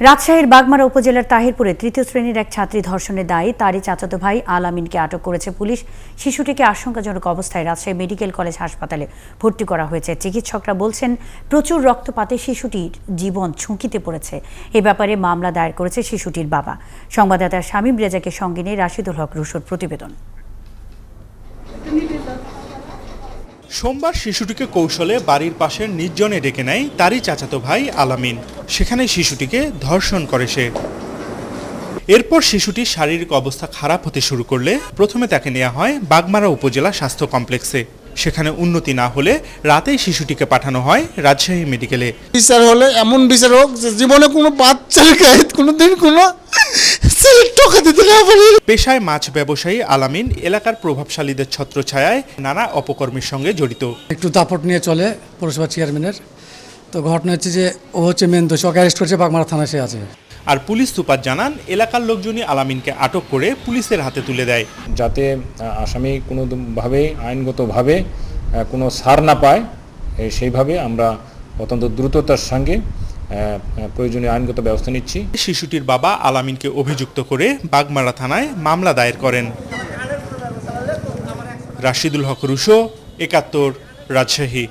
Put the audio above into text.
রাজশাহীর বাগমারা উপজেলার তাহিরপুরে তৃতীয় শ্রেণির এক ছাত্রী ধর্ষণের দায়ে তারই চাচাতো ভাই আল আমিনকে আটক করেছে পুলিশ। শিশুটিকে আশঙ্কাজনক অবস্থায় রাজশাহী মেডিকেল কলেজ হাসপাতালে ভর্তি করা হয়েছে। চিকিৎসকরা বলছেন, প্রচুর রক্তপাতে শিশুটির জীবন ঝুঁকিতে পড়েছে। এ ব্যাপারে মামলা দায়ের করেছে শিশুটির বাবা। সংবাদদাতা শামীম রেজাকে সঙ্গে নিয়ে রাশিদুল হক রুশোর প্রতিবেদন। সোমবার শিশুটিকে কৌশলে বাড়ির পাশের নির্জনে ডেকে নেয় তারই চাচাতো ভাই আলামিন। সেখানে শিশুটিকে ধর্ষণ করে সে। এরপর শিশুটির শারীরিক অবস্থা খারাপ হতে শুরু করলে প্রথমে তাকে নেওয়া হয় বাগমারা উপজেলা স্বাস্থ্য কমপ্লেক্সে। সেখানে উন্নতি না হলে রাতেই শিশুটিকে পাঠানো হয় রাজশাহী মেডিকেলে। বিচার হলে এমন বিচার হোক যে জীবনে কোনো বাচ্চার গায়ে কোনোদিন কোনো পেশায় মাছ ব্যবসায়ী আলামিন এলাকার প্রভাবশালীদের ছত্রছায়ায় নানা অপকর্মের সঙ্গে জড়িত। একটু দাপট নিয়ে চলে পৌরসভা চেয়ারম্যানের তো ঘটনা হচ্ছে যে ও হচ্ছে মেন দোষী ওকে অ্যারেস্ট করছে বাগমারা থানায় সে আছে। আর পুলিশ সুপার জানান এলাকার লোকজনই আলামিনকে আটক করে পুলিশের হাতে তুলে দেয়। যাতে আসামি কোনোভাবে আইনগতভাবে কোনো সার না পায় সেইভাবে আমরা অত্যন্ত দ্রুততার সঙ্গে প্রয়োজনীয় আইনগত ব্যবস্থা নিচ্ছি। শিশুটির বাবা আলামিনকে অভিযুক্ত করে বাগমারা থানায় মামলা দায়ের করেন। রাশিদুল হক রুশো, একাত্তর, রাজশাহী।